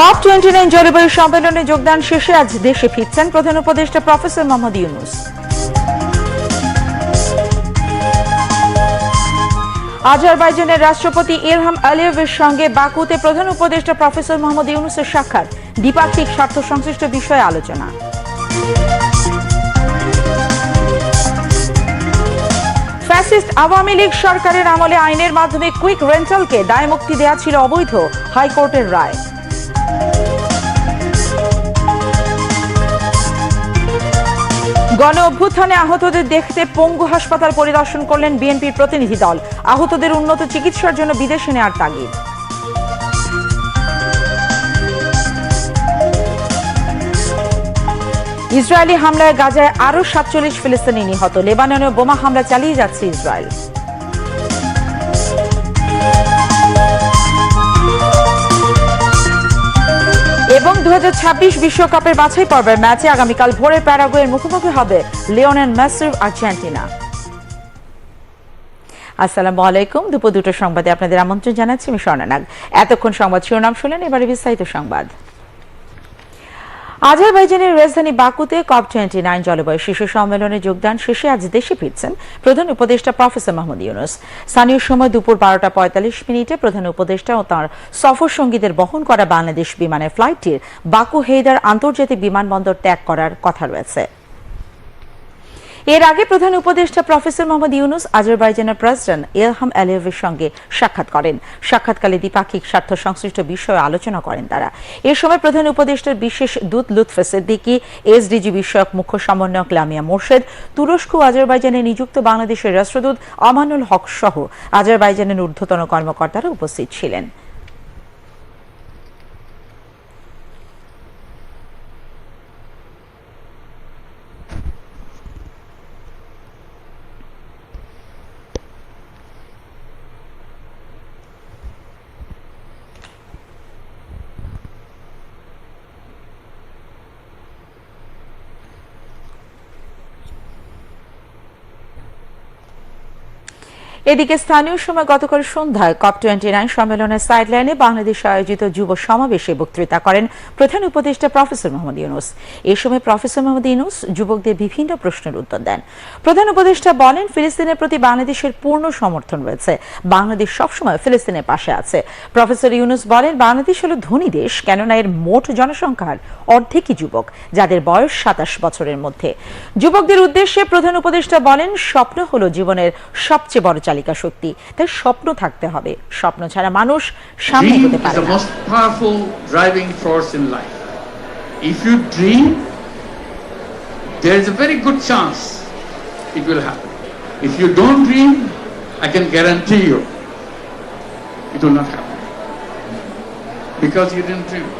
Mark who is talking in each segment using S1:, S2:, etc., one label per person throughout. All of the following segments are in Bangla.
S1: কপ টোয়েন্টি নাইন জলবায়ু সম্মেলনে যোগদান শেষে আজ দেশে ফিরছেন প্রধান উপদেষ্টা প্রফেসর মোহাম্মদ ইউনুস। আজারবাইজানের রাষ্ট্রপতি ইলহাম আলিয়েভের সঙ্গে বাকুতে প্রধান উপদেষ্টা প্রফেসর মোহাম্মদ ইউনুসের সাক্ষাৎ, দ্বিপাক্ষিক স্বার্থ সংশ্লিষ্ট বিষয়ে আলোচনা। ফ্যাসিস্ট আওয়ামী লীগ সরকারের আমলে আইনের মাধ্যমে কুইক রেন্টালকে দায়মুক্তি দেওয়া ছিল অবৈধ, হাইকোর্টের রায়। গণ অভ্যুত্থানে আহতদের দেখতে পঙ্গু হাসপাতাল পরিদর্শন করলেন বিএনপির প্রতিনিধি দল। আহতদের উন্নত চিকিৎসার জন্য বিদেশে নেওয়ার তাগিদ। ইসরায়েলি হামলায় গাজায় আরও সাতচল্লিশ ফিলিস্তিনি নিহত। লেবাননে বোমা হামলা চালিয়ে যাচ্ছে ইসরায়েল। দু বিশ্বকাপের বাছাই পর্বের ম্যাচে আগামীকাল ভোরে প্যারাগুয়ের মুখোমুখি হবে লিওনেল মেসির আর্জেন্টিনা। আসসালামু আলাইকুম। দুপুর দুটো সংবাদে আপনাদের আমন্ত্রণ জানাচ্ছি আমি স্বর্ণানাগ। এতক্ষণ সংবাদ শিরোনাম শুনলেন, এবারে বিস্তারিত সংবাদ। আজারবাইজানের রাজধানী বাকুতে কপ টোয়েন্টি নাইন জলবায়ু শীর্ষ সম্মেলনে যোগদান শেষে আজ দেশে ফিরছেন প্রধান উপদেষ্টা প্রফেসর মাহমুদ ইউনুস। স্থানীয় সময় দুপুর বারোটা পঁয়তাল্লিশ মিনিটে প্রধান উপদেষ্টা ও তাঁর সফর সঙ্গীদের বহন করা বাংলাদেশ বিমানের ফ্লাইটটির বাকু হেইদার আন্তর্জাতিক বিমানবন্দর ত্যাগ করার কথা রয়েছে। এর আগে প্রধান উপদেষ্টা প্রফেসর মোহাম্মদ ইউনুস আজারবাইজানের প্রেসিডেন্ট ইলহাম আলিয়েভের সঙ্গে সাক্ষাৎ করেন। সাক্ষাৎকালে দ্বিপাক্ষিক স্বার্থ সংশ্লিষ্ট বিষয়ে আলোচনা করেন তারা। এ সময় প্রধান উপদেষ্টার বিশেষ দূত লুৎফে সিদ্দিকি, এসডিজি বিষয়ক মুখ্য সমন্বয়ক লামিয়া মোর্শেদ, তুরস্ক ও আজারবাইজানে নিযুক্ত বাংলাদেশের রাষ্ট্রদূত আমানুল হক সহ আজারবাইজানের ঊর্ধ্বতন কর্মকর্তারা উপস্থিত ছিলেন। এদিকে স্থানীয় সময় গতকাল সন্ধ্যায় কপ টোয়েন্টি নাইন সম্মেলনের সাইডলাইনে বাংলাদেশ আয়োজিত যুব সমাবেশে বক্তৃতা করেন প্রধান উপদেষ্টা প্রফেসর মোহাম্মদ ইউনুস। এ সময় প্রফেসর মোহাম্মদ ইউনুস যুবকদের বিভিন্ন প্রশ্নের উত্তর দেন। প্রধান উপদেষ্টা বলেন, ফিলিস্তিনের প্রতি বাংলাদেশের পূর্ণ সমর্থন রয়েছে। বাংলাদেশ সবসময় ফিলিস্তিনের পাশে আছে। প্রফেসর ইউনুস বলেন, বাংলাদেশ হলো ধনী দেশ, কেননা এর মোট জনসংখ্যার অর্ধেকই যুবক, যাদের বয়স সাতাশ বছরের মধ্যে। যুবকদের উদ্দেশ্যে প্রধান উপদেষ্টা বলেন, স্বপ্ন হলো জীবনের সবচেয়ে বড় চালিকা শক্তি তাই স্বপ্ন থাকতে হবে স্বপ্ন ছাড়া মানুষ সামনে
S2: is
S1: পারে না
S2: driving force. If you dream, there is a very good chance it will happen. If you don't dream, I can guarantee you it will not happen. Because you didn't dream.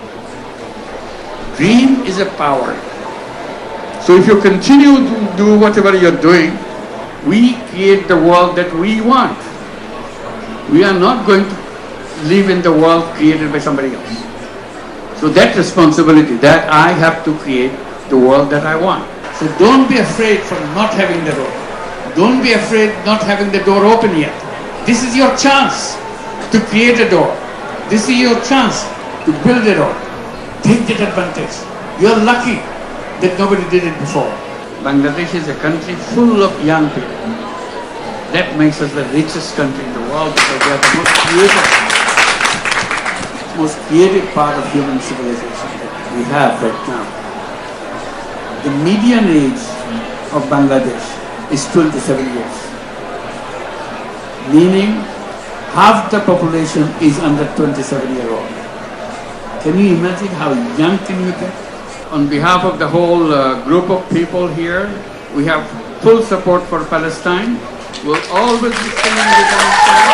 S2: Dream is a power. So if you continue to do whatever you're doing, we create the world that we want. We are not going to live in the world created by somebody else. So that responsibility, that I have to create the world that I want. So don't be afraid from not having the door. Don't be afraid not having the door open yet. This is your chance to create a door. This is your chance to build a door. Take that advantage. You're lucky that nobody did it before. Bangladesh is a country full of young people. That makes us the richest country in the world because we are the most creative, most creative part of human civilization that we have right now. The median age of Bangladesh is 27 years, meaning half the population is under 27 year old. Can you imagine how young can you get? On behalf of the whole uh, group of people here, we have full support for Palestine. We'll always be standing with Palestine.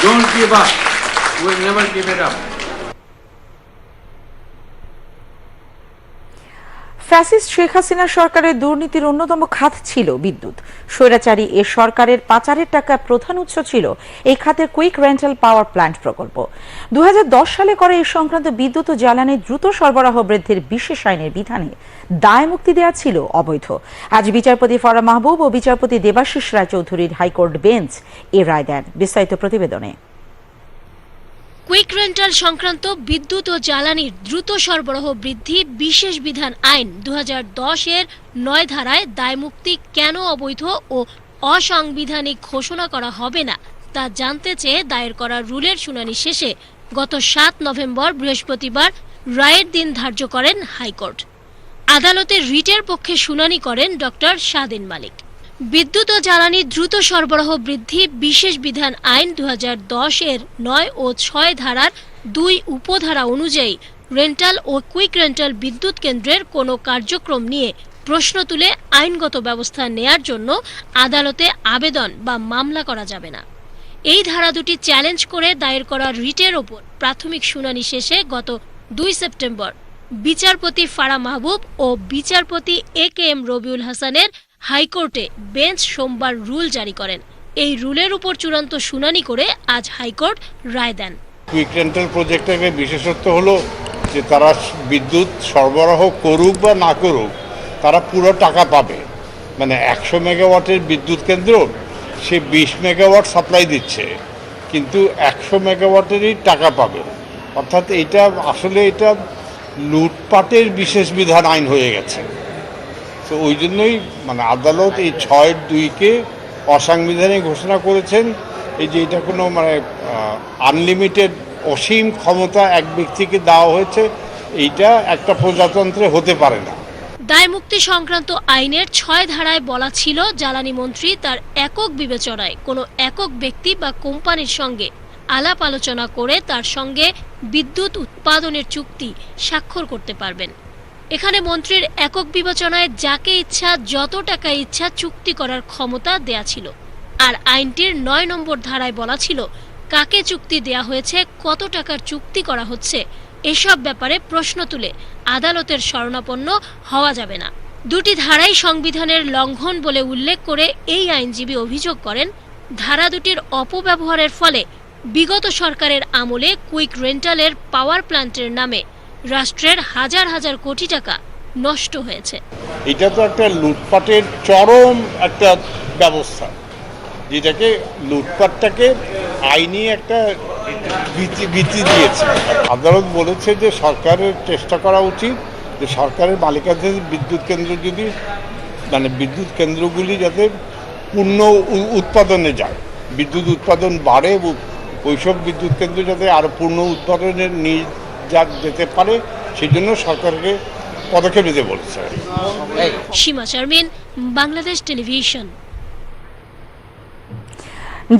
S2: Don't give up. We'll never give it up.
S1: Fascist Sheikh Hasina সরকারের দুর্নীতির অন্যতম খাত ছিল বিদ্যুৎ। স্বৈরাচারী এ সরকারের পাচারের টাকা প্রধান উৎস ছিল এই খাতের কুইক রেন্টাল পাওয়ার প্ল্যান্ট প্রকল্প। দু হাজার দশ সালে করে এই সংক্রান্ত বিদ্যুৎ ও জ্বালানির দ্রুত সরবরাহ বৃদ্ধির বিশেষ আইনের বিধানে দায় মুক্তি দেওয়া ছিল অবৈধ। আজ বিচারপতি ফরা মাহবুব ও বিচারপতি দেবাশিস রায়চৌধুরীর হাইকোর্ট বেঞ্চ এ রায় দেন বিস্তারিত প্রতিবেদনে।
S3: কুইক রেন্টাল সংক্রান্ত বিদ্যুৎ ও জ্বালানির দ্রুত সরবরাহ বৃদ্ধি বিশেষ বিধান আইন দু হাজার দশ এর নয় ধারায় দায়মুক্তি কেন অবৈধ ও অসাংবিধানিক ঘোষণা করা হবে না তা জানতে চেয়ে দায়ের করা রুলের শুনানি শেষে গত সাত নভেম্বর বৃহস্পতিবার রায়ের দিন ধার্য করেন হাইকোর্ট। আদালতে রিটের পক্ষে শুনানি করেন ডক্টর স্বাধীন মালিক। বিদ্যুৎ ও জ্বালানি দ্রুত সরবরাহ বৃদ্ধি, বিশেষ বিধান আইন দু হাজার দশ এর নয় ও ছয় ধারার দুই উপধারা অনুযায়ী রেন্টাল ও কুইক রেন্টাল বিদ্যুৎ কেন্দ্রের কোনো কার্যক্রম নিয়ে প্রশ্ন তুলে আইনগত ব্যবস্থা নেয়ার জন্য আদালতে আবেদন বা মামলা করা যাবে না। এই ধারা দুটি চ্যালেঞ্জ করে দায়ের করা রিটের ওপর প্রাথমিক শুনানি শেষে গত দুই সেপ্টেম্বর বিচারপতি ফারা মাহবুব ও বিচারপতি এ কে এম রবিউল হাসানের হাইকোর্টে বেঞ্চ সোমবার রুল জারি করেন। এই রুলের উপর চূড়ান্ত শুনানি করে আজ হাইকোর্ট রায় দেন।
S4: কুইক রেন্টাল প্রজেক্টের বিশেষত্ব হলো যে তারা বিদ্যুৎ সরবরাহ করুক বা না করুক, তারা পুরো টাকা পাবে। মানে একশো মেগাওয়াটের বিদ্যুৎ কেন্দ্র, সে বিশ মেগাওয়াট সাপ্লাই দিচ্ছে, কিন্তু একশো মেগাওয়াটেরই টাকা পাবে। অর্থাৎ এটা আসলে এটা লুটপাটের বিশেষ বিধান আইন হয়ে গেছে। তো ওই জন্যই মানে আদালত এই ছয় দুইকে অসাংবিধানিক ঘোষণা করেছেন। এই যে এটা কোনো মানে আনলিমিটেড অসীম ক্ষমতা এক ব্যক্তিকে দেওয়া হয়েছে, এইটা একটা প্রজাতন্ত্রে হতে পারে না।
S3: দায়মুক্তি সংক্রান্ত আইনের ছয় ধারায় বলা ছিল জ্বালানি মন্ত্রী তার একক বিবেচনায় কোনো একক ব্যক্তি বা কোম্পানির সঙ্গে আলাপ আলোচনা করে তার সঙ্গে বিদ্যুৎ উৎপাদনের চুক্তি স্বাক্ষর করতে পারবেন। এখানে মন্ত্রীর একক বিবেচনায় যাকে ইচ্ছা, যত টাকা ইচ্ছা চুক্তি করার ক্ষমতা দেয়া ছিল। আর আইনটির নয় নম্বর ধারায় বলা ছিল, কাকে চুক্তি দেয়া হয়েছে, কত টাকার চুক্তি করা হচ্ছে, এসব ব্যাপারে প্রশ্ন তুলে আদালতের শরণাপন্ন হওয়া যাবে না। দুটি ধারাই সংবিধানের লঙ্ঘন বলে উল্লেখ করে এই আইনজীবী অভিযোগ করেন, ধারা দুটির অপব্যবহারের ফলে বিগত সরকারের আমলে কুইক রেন্টালের পাওয়ার প্ল্যান্টের নামে রাষ্ট্রের হাজার হাজার কোটি টাকা নষ্ট হয়েছে।
S4: এটা তো একটা লুটপাটের চরম একটা ব্যবস্থা। যেটাকে লুটপাটটাকে আইনি একটা ভীতি দিয়েছে। আদালত বলেছে যে সরকারের চেষ্টা করা উচিত যে সরকারের মালিকাধীন বিদ্যুৎ কেন্দ্র যদি মানে বিদ্যুৎ কেন্দ্রগুলি যাতে পূর্ণ উৎপাদনে যায়। বিদ্যুৎ উৎপাদন বাড়ে ওইসব বিদ্যুৎ কেন্দ্র যাতে আরও পূর্ণ উৎপাদনে নিয়ে যা যেতে পারে সেই জন্য সরকারকে পদক্ষেপ নিতে বলেছে।
S3: সীমা শারমিন বাংলাদেশ টেলিভিশন।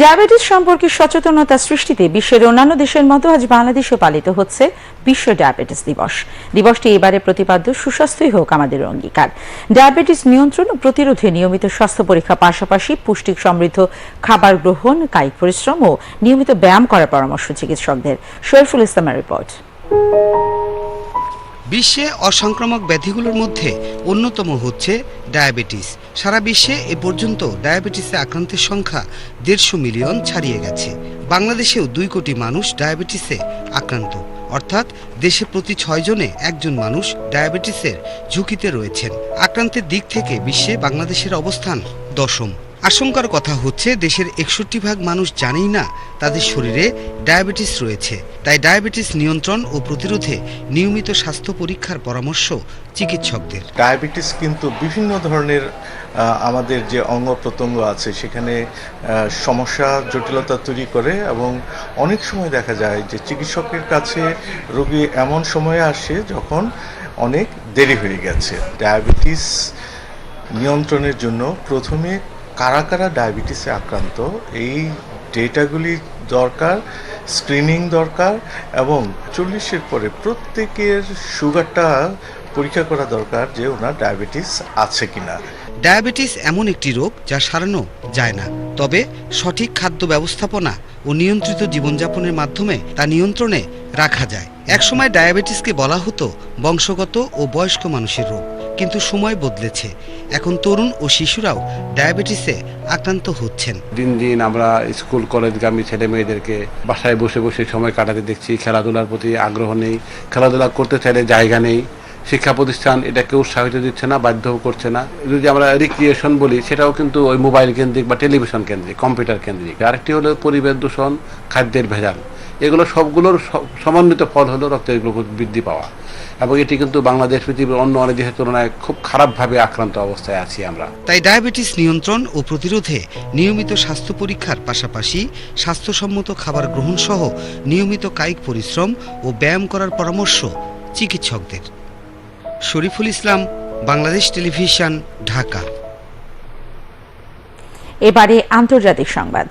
S1: ডায়াবেটিস সম্পর্কে সচেতনতা সৃষ্টিতে বিশ্বের অন্যান্য দেশের মতো আজ বাংলাদেশে পালিত হচ্ছে বিশ্ব ডায়াবেটিস দিবস। দিবসটি এবারে প্রতিপাদ্য সুস্বাস্থ্যই হোক আমাদের অঙ্গীকার। ডায়াবেটিস নিয়ন্ত্রণ ও প্রতিরোধে নিয়মিত স্বাস্থ্য পরীক্ষা পাশাপাশি পুষ্টিক সমৃদ্ধ খাবার গ্রহণ কায়িক পরিশ্রম ও নিয়মিত ব্যায়াম করার পরামর্শ চিকিৎসকদের। শরীফুল ইসলামের রিপোর্ট।
S5: বিশ্বে অসংক্রামক ব্যাধিগুলোর মধ্যে অন্যতম হচ্ছে ডায়াবেটিস। সারা বিশ্বে এ পর্যন্ত ডায়াবেটিসে আক্রান্তের সংখ্যা দেড়শো মিলিয়ন ছাড়িয়ে গেছে। বাংলাদেশেও দুই কোটি মানুষ ডায়াবেটিসে আক্রান্ত। অর্থাৎ দেশে প্রতি ছয়জনে একজন মানুষ ডায়াবেটিসের ঝুঁকিতে রয়েছেন। আক্রান্তের দিক থেকে বিশ্বে বাংলাদেশের অবস্থান দশম। আশঙ্কার কথা হচ্ছে দেশের একষট্টি ভাগ মানুষ জানেই না তাদের শরীরে ডায়াবেটিস রয়েছে। তাই ডায়াবেটিস নিয়ন্ত্রণ ও প্রতিরোধে নিয়মিত স্বাস্থ্য পরীক্ষার পরামর্শ চিকিৎসকদের।
S6: ডায়াবেটিস কিন্তু বিভিন্ন ধরনের আমাদের যে অঙ্গ প্রত্যঙ্গ আছে, সেখানে সমস্যা, জটিলতা তৈরি করে এবং অনেক সময় দেখা যায় যে চিকিৎসকের কাছে রোগী এমন সময়ে আসে যখন অনেক দেরি হয়ে গেছে। ডায়াবেটিস নিয়ন্ত্রণের জন্য প্রথমে কারা কারা ডায়াবেটিসে আক্রান্ত, এই ডেটাগুলি দরকার, স্ক্রিনিং দরকার এবং চল্লিশের পরে প্রত্যেকের সুগারটা পরীক্ষা করা দরকার যে ওনার ডায়াবেটিস আছে কিনা।
S5: ডায়াবেটিস এমন একটি রোগ যা সারানো যায় না, তবে সঠিক খাদ্য ব্যবস্থাপনা ও নিয়ন্ত্রিত জীবনযাপনের মাধ্যমে তা নিয়ন্ত্রণে রাখা যায়। একসময় ডায়াবেটিসকে বলা হতো বংশগত ও বয়স্ক মানুষের রোগ। কিন্তু সময় বদলেছে। এখন তরুণ ও শিশুরাও ডায়াবেটিসে আক্রান্ত হচ্ছেন।
S7: দিন দিন আমরা স্কুল, কলেজগামী ছেলে মেয়েদেরকে বাসায় বসে বসে সময় কাটাতে দেখছি, খেলাধুলার প্রতি আগ্রহ নেই, খেলাধুলা করতে চাইলে জায়গা নেই, শিক্ষা প্রতিষ্ঠান এটাকে উৎসাহিত দিচ্ছে না, বাধ্য করছে না। যদি আমরা রিক্রিয়েশন বলি, সেটাও কিন্তু ওই মোবাইল কেন্দ্রিক বা টেলিভিশন কেন্দ্রিক কম্পিউটার কেন্দ্রিক। আরেকটি হলো পরিবেশ দূষণ, খাদ্যের ভেজাল। এগুলো সবগুলোর সমন্বিত ফল হলো রক্তের গ্লুকোজ বৃদ্ধি পাওয়া। এবং এটি কিন্তু বাংলাদেশ পৃথিবীর অন্য অনেক দেশের তুলনায় খুব খারাপভাবে আক্রান্ত অবস্থায় আছি আমরা।
S5: তাই ডায়াবেটিস নিয়ন্ত্রণ ও প্রতিরোধে নিয়মিত স্বাস্থ্য পরীক্ষার পাশাপাশি স্বাস্থ্যসম্মত খাবার গ্রহণ সহ নিয়মিত কায়িক পরিশ্রম ও ব্যায়াম করার পরামর্শ চিকিৎসকদের। শরীফুল ইসলাম বাংলাদেশ টেলিভিশন ঢাকা।
S1: এবারে আন্তর্জাতিক সংবাদ।